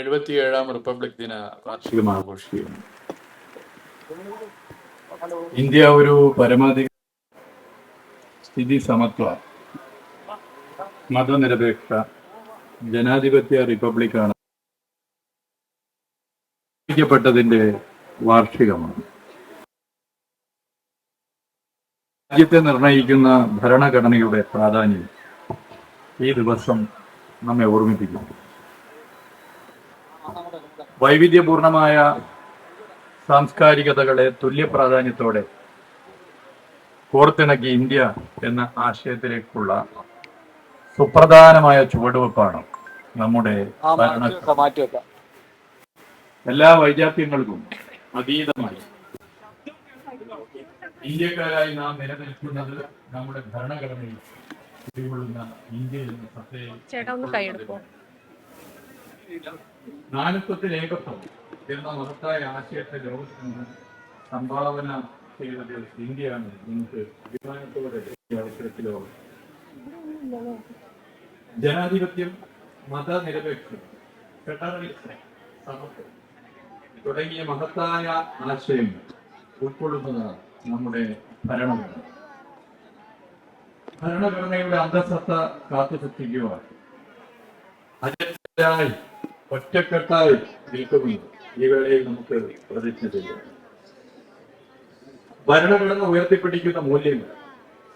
എഴുപത്തിയേഴാം republic ദിന വാർഷികം ആഘോഷിക്കുന്നു. ഇന്ത്യ ഒരു പരമാധിക സ്ഥിതി സമത്വ മതനിരപേക്ഷ ജനാധിപത്യ റിപ്പബ്ലിക്കാണ് പ്പെട്ടതിന്റെ വാർഷികമാണ്. രാജ്യത്തെ നിർണയിക്കുന്ന ഭരണഘടനയുടെ പ്രാധാന്യം ഈ ദിവസം നമ്മെ ഓർമ്മിപ്പിക്കുന്നു. വൈവിധ്യപൂർണമായ സാംസ്കാരികതകളെ തുല്യ പ്രാധാന്യത്തോടെ കോർത്തിണക്കി ഇന്ത്യ എന്ന ആശയത്തിലേക്കുള്ള സുപ്രധാനമായ ചുവടുവെപ്പാണ് നമ്മുടെ എല്ലാ വൈജാത്യങ്ങൾക്കും അതീതമായി ഇന്ത്യക്കാരായി നാം നിലനിൽക്കുന്നത് നമ്മുടെ ഭരണഘടനയിൽ കുടികൊള്ളുന്ന ഇന്ത്യ എന്ന സത്തയെ നാനത്വത്തിൽ ഏകത്വം എന്ന മഹത്തായ ആശയത്തെ ലോകത്തിൽ നിന്ന് സംഭാവന ചെയ്തത് ഇന്ത്യയാണ് നമുക്ക് അഭിമാനത്തോടെ അവസരത്തിലോ ജനാധിപത്യം മതനിരപേക്ഷത ഫെഡറലിസം തുടങ്ങിയ മഹത്തായ ആശയങ്ങൾ ഉൾക്കൊള്ളുന്നത് നമ്മുടെ ഭരണമാണ് ഭരണഘടനയുടെ അന്തസത്ത കാത്തുസൂക്ഷിക്കുവാൻ അജരായി ഒറ്റക്കെട്ടായി നിൽക്കുന്നു ഈ വേളയിൽ നമുക്ക് പ്രതിജ്ഞ ചെയ്യാം. ഭരണഘടന ഉയർത്തിപ്പിടിക്കുന്ന മൂല്യങ്ങൾ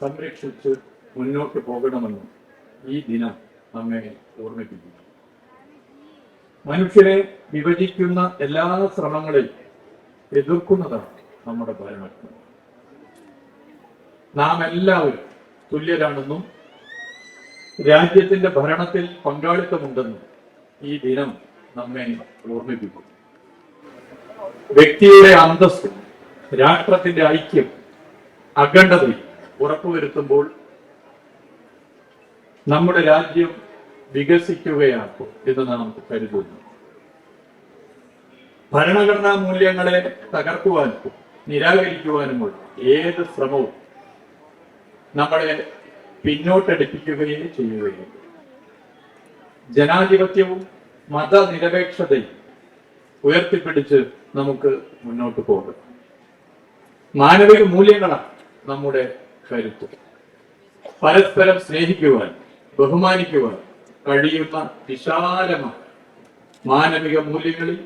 സംരക്ഷിച്ച് മുന്നോട്ട് പോകണമെന്ന് ഈ ദിനം നമ്മെ ഓർമ്മിപ്പിക്കുന്നു. മനുഷ്യരെ വിഭജിക്കുന്ന എല്ലാ ശ്രമങ്ങളെയും എതിർക്കുന്നതാണ് നമ്മുടെ ഭരണഘടന. നാം എല്ലാവരും തുല്യരാണെന്നും രാജ്യത്തിന്റെ ഭരണത്തിൽ പങ്കാളിത്തമുണ്ടെന്നും ഈ ദിനം നമ്മെ ഓർമ്മിപ്പിക്കും വ്യക്തിയുടെ അന്തസ്സ് രാഷ്ട്രത്തിന്റെ ഐക്യം അഖണ്ഡതയും ഉറപ്പുവരുത്തുമ്പോൾ നമ്മുടെ രാജ്യം വികസിക്കുകയാണ് എന്ന് നാം കരുതുന്നു. ഭരണഘടനാ മൂല്യങ്ങളെ തകർക്കുവാനും നിരാകരിക്കുവാനുമുള്ള ഏത് ശ്രമവും നമ്മളെ പിന്നോട്ടടിപ്പിക്കുകയും ചെയ്യുകയും ജനാധിപത്യവും മതനിരപേക്ഷതയും ഉയർത്തിപ്പിടിച്ച് നമുക്ക് മുന്നോട്ട് പോകും. മാനവിക മൂല്യങ്ങളാണ് നമ്മുടെ കരുത്ത്. പരസ്പരം സ്നേഹിക്കുവാൻ ബഹുമാനിക്കുവാൻ കഴിയുന്ന വിശാലമായ മാനവിക മൂല്യങ്ങളിൽ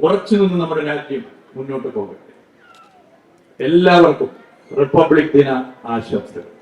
ഉറച്ചു നിന്ന് നമ്മുടെ രാജ്യം മുന്നോട്ട് പോകട്ടെ. എല്ലാവർക്കും റിപ്പബ്ലിക് ദിന ആശംസകൾ.